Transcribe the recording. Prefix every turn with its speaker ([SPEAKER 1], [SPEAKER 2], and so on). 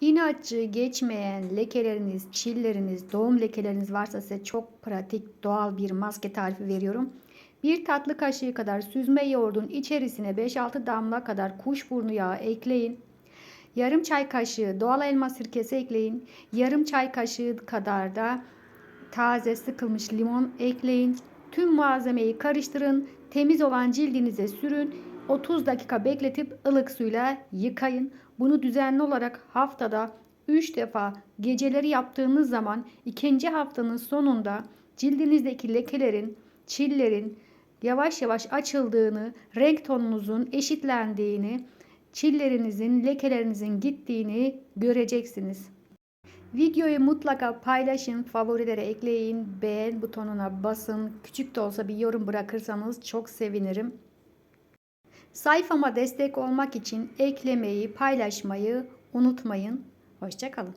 [SPEAKER 1] İnatçı geçmeyen lekeleriniz, çilleriniz, doğum lekeleriniz varsa size çok pratik, doğal bir maske tarifi veriyorum. Bir tatlı kaşığı kadar süzme yoğurdun içerisine 5-6 damla kadar kuşburnu yağı ekleyin. Yarım çay kaşığı doğal elma sirkesi ekleyin. Yarım çay kaşığı kadar da taze sıkılmış limon ekleyin. Tüm malzemeyi karıştırın. Temiz olan cildinize sürün. 30 dakika bekletip ılık suyla yıkayın. Bunu düzenli olarak haftada 3 defa geceleri yaptığınız zaman ikinci haftanın sonunda cildinizdeki lekelerin, çillerin yavaş yavaş açıldığını, renk tonunuzun eşitlendiğini, çillerinizin, lekelerinizin gittiğini göreceksiniz. Videoyu mutlaka paylaşın, favorilere ekleyin, beğen butonuna basın. Küçük de olsa bir yorum bırakırsanız çok sevinirim. Sayfama destek olmak için eklemeyi, paylaşmayı unutmayın. Hoşçakalın.